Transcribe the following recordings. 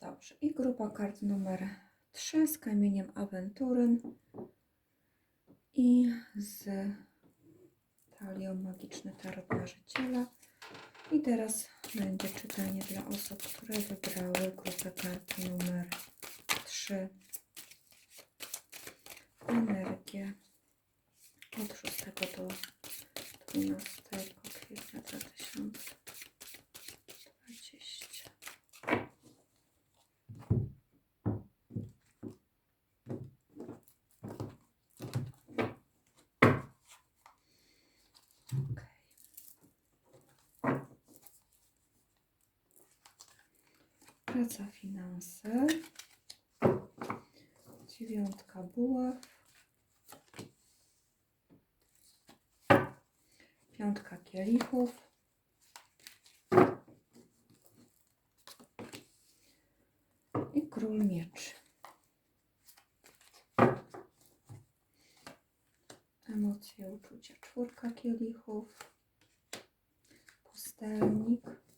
Dobrze. I grupa kart numer 3 z kamieniem awenturyn i z talią magiczny tarot marzyciela. I teraz będzie czytanie dla osób, które wybrały grupę kart numer 3. Praca, finanse. Dziewiątka buław. Piątka kielichów. I król mieczy. Emocje, uczucia. Czwórka kielichów. Pustelnik.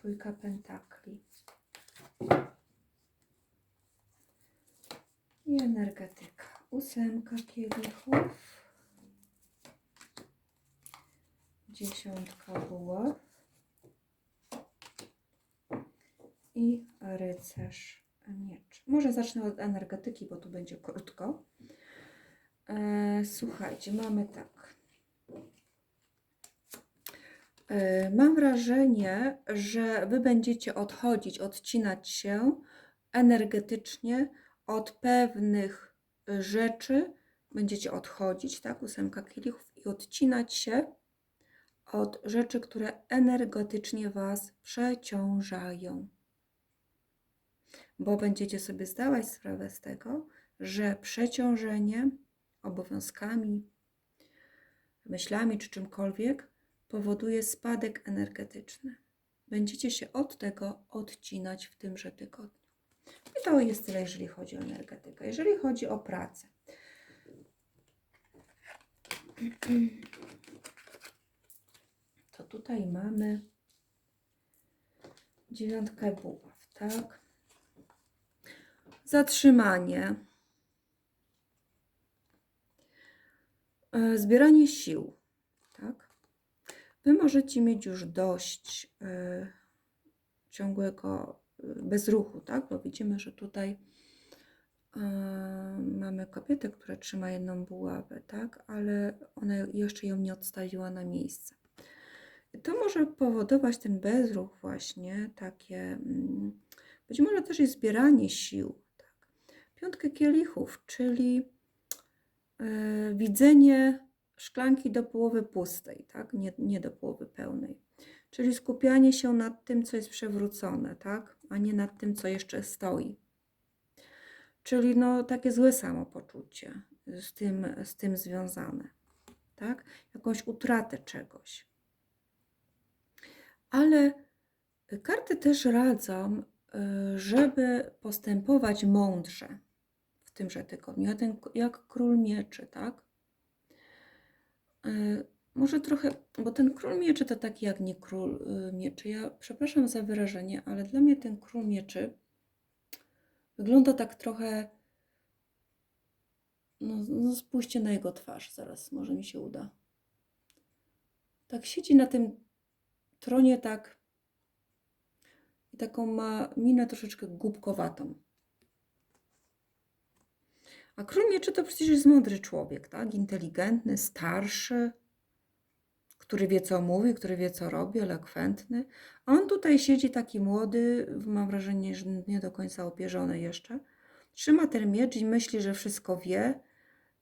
I trójka pentakli. I energetyka. Ósemka kielichów. Dziesiątka buław. I rycerz miecz. Może zacznę od energetyki, bo tu będzie krótko. E, słuchajcie, mamy tak. E, Mam wrażenie, że Wy będziecie odchodzić, odcinać się energetycznie od pewnych rzeczy. Będziecie odchodzić, tak? Ósemka kielichów i odcinać się od rzeczy, które energetycznie Was przeciążają. Bo będziecie sobie zdawać sprawę z tego, że przeciążenie obowiązkami, myślami czy czymkolwiek powoduje spadek energetyczny. Będziecie się od tego odcinać w tymże tygodniu. I to jest tyle, jeżeli chodzi o energetykę. Jeżeli chodzi o pracę, to tutaj mamy dziewiątkę buław, tak? Zatrzymanie. E, Zbieranie sił? Wy możecie mieć już dość e, ciągłego e, bezruchu, tak? Bo widzimy, że tutaj e, mamy kobietę, która trzyma jedną buławę, tak? Ale ona jeszcze ją nie odstawiła na miejsce. To może powodować ten bezruch właśnie, takie mm, być może też i zbieranie sił. Tak? Piątkę kielichów, czyli e, widzenie szklanki do połowy pustej, tak? nie, nie do połowy pełnej. Czyli skupianie się nad tym, co jest przewrócone, tak? a nie nad tym, co jeszcze stoi. Czyli no, takie złe samopoczucie z tym, z tym związane. Tak? Jakąś utratę czegoś. Ale karty też radzą, y, żeby postępować mądrze w tymże tygodniu, jak, król mieczy, tak? Y, Może trochę, bo ten król mieczy to taki jak nie król y, mieczy. Ja przepraszam za wyrażenie, ale dla mnie ten król mieczy wygląda tak trochę. No, no spójrzcie na jego twarz, zaraz może mi się uda. Tak siedzi na tym tronie tak i taką ma minę troszeczkę głupkowatą. A król mieczy to przecież jest mądry człowiek, tak? Inteligentny, starszy, który wie co mówi, który wie co robi, elokwentny. A on tutaj siedzi taki młody, mam wrażenie, że nie do końca opierzony jeszcze. Trzyma ten miecz i myśli, że wszystko wie.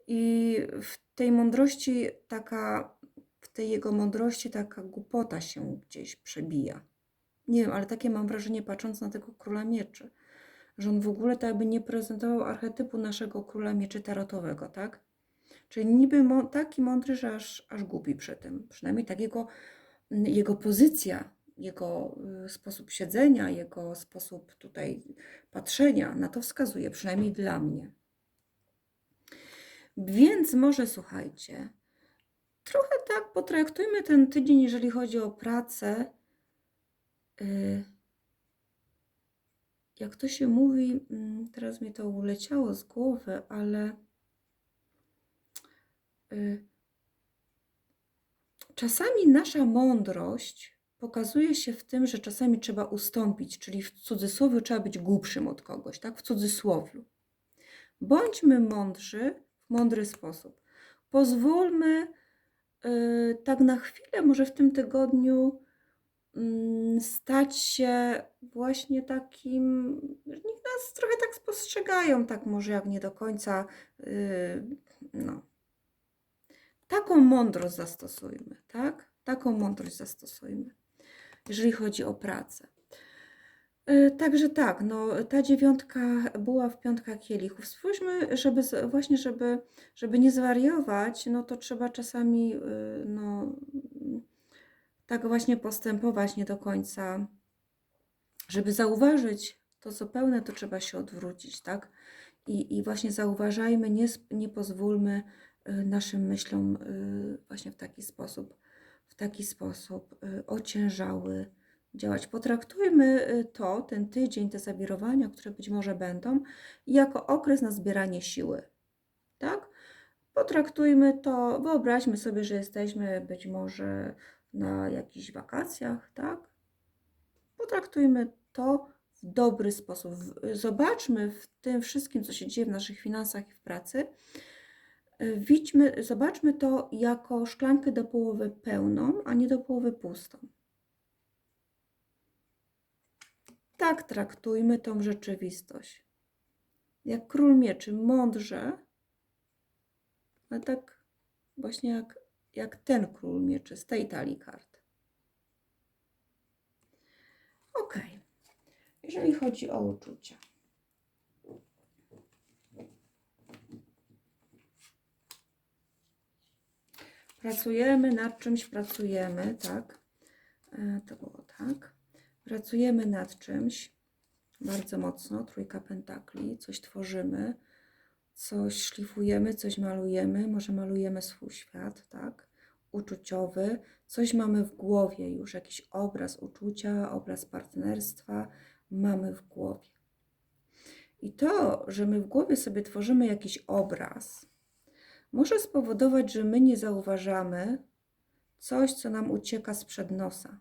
I w tej mądrości taka w tej jego mądrości taka głupota się gdzieś przebija. Nie wiem, ale takie mam wrażenie, patrząc na tego króla mieczy, że on w ogóle tak jakby nie prezentował archetypu naszego króla mieczy tarotowego, tak? Czyli niby taki mądry, że aż, aż głupi przy tym. Przynajmniej tak jego, jego pozycja, jego y, sposób siedzenia, jego sposób tutaj patrzenia na to wskazuje, przynajmniej dla mnie. Więc może słuchajcie, trochę tak potraktujmy ten tydzień, jeżeli chodzi o pracę. y, Jak to się mówi, mm, teraz mi to uleciało z głowy, ale y, czasami nasza mądrość pokazuje się w tym, że czasami trzeba ustąpić, czyli w cudzysłowie trzeba być głupszym od kogoś, tak? W cudzysłowiu. Bądźmy mądrzy w mądry sposób. Pozwólmy y, tak na chwilę, może w tym tygodniu, stać się właśnie takim, niech nas trochę tak spostrzegają, tak może jak nie do końca, y, no. Taką mądrość zastosujmy, tak? Taką mądrość zastosujmy, jeżeli chodzi o pracę. Y, Także tak, no, ta dziewiątka była w piątka kielichów. Spójrzmy, żeby właśnie, żeby, żeby nie zwariować, no to trzeba czasami y, no, tak właśnie postępować nie do końca. Żeby zauważyć to, co pełne, to trzeba się odwrócić, tak? I, i właśnie zauważajmy, nie, nie pozwólmy y, naszym myślom y, właśnie w taki sposób, w taki sposób y, ociężały działać. Potraktujmy to, ten tydzień, te zawirowania, które być może będą, jako okres na zbieranie siły. Tak? Potraktujmy to, wyobraźmy sobie, że jesteśmy być może na jakichś wakacjach, tak? Potraktujmy to w dobry sposób. Zobaczmy w tym wszystkim, co się dzieje w naszych finansach i w pracy. Widźmy, zobaczmy to jako szklankę do połowy pełną, a nie do połowy pustą. Tak traktujmy tą rzeczywistość. Jak król mieczy, mądrze, ale tak właśnie jak, jak ten król mieczy z tej talii kart. Ok. Jeżeli chodzi o uczucia. Pracujemy nad czymś, pracujemy, tak? E, To było tak. Pracujemy nad czymś bardzo mocno, trójka pentakli, coś tworzymy, coś szlifujemy, coś malujemy, może malujemy swój świat, tak? Uczuciowy, coś mamy w głowie już, jakiś obraz uczucia, obraz partnerstwa mamy w głowie. I to, że my w głowie sobie tworzymy jakiś obraz, może spowodować, że my nie zauważamy coś, co nam ucieka sprzed nosa.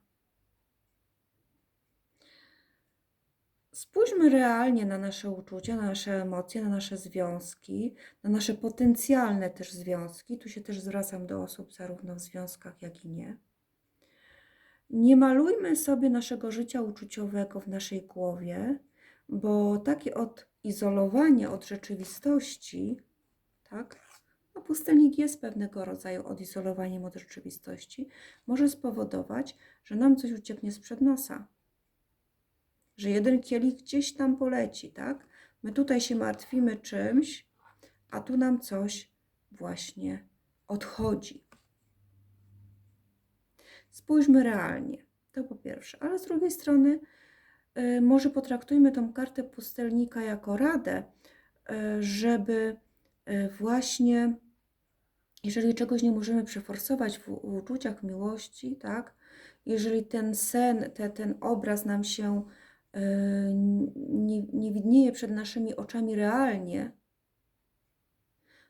Spójrzmy realnie na nasze uczucia, na nasze emocje, na nasze związki, na nasze potencjalne też związki. Tu się też zwracam do osób zarówno w związkach, jak i nie. Nie malujmy sobie naszego życia uczuciowego w naszej głowie, bo takie odizolowanie od rzeczywistości, tak? No, pustelnik jest pewnego rodzaju odizolowaniem od rzeczywistości, może spowodować, że nam coś ucieknie sprzed nosa że jeden kielich gdzieś tam poleci, tak? My tutaj się martwimy czymś, a tu nam coś właśnie odchodzi. Spójrzmy realnie, to po pierwsze, ale z drugiej strony y, może potraktujmy tą kartę pustelnika jako radę, y, żeby y, właśnie, jeżeli czegoś nie możemy przeforsować w, uczuciach, miłości, tak? Jeżeli ten sen, te, ten obraz nam się nie, nie widnieje przed naszymi oczami realnie,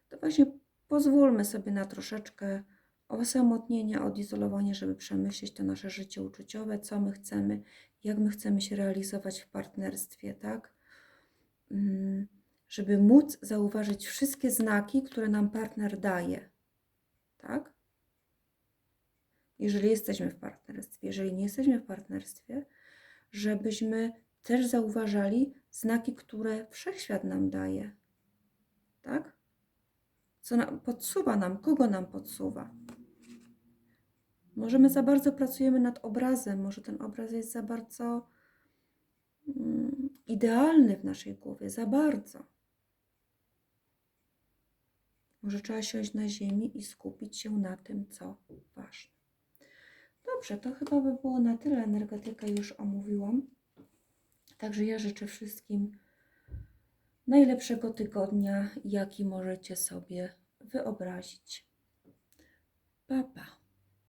to właśnie pozwólmy sobie na troszeczkę osamotnienia, odizolowania, żeby przemyśleć to nasze życie uczuciowe, co my chcemy, jak my chcemy się realizować w partnerstwie, tak? Mm, Żeby móc zauważyć wszystkie znaki, które nam partner daje, tak? Jeżeli jesteśmy w partnerstwie, jeżeli nie jesteśmy w partnerstwie, żebyśmy też zauważali znaki, które wszechświat nam daje, tak? Co nam, podsuwa nam, kogo nam podsuwa. Może my za bardzo pracujemy nad obrazem, może ten obraz jest za bardzo mm, idealny w naszej głowie, za bardzo. Może trzeba siąść na ziemi i skupić się na tym, co ważne. Dobrze, to chyba by było na tyle. Energetykę już omówiłam. Także ja życzę wszystkim najlepszego tygodnia, jaki możecie sobie wyobrazić. Pa, pa.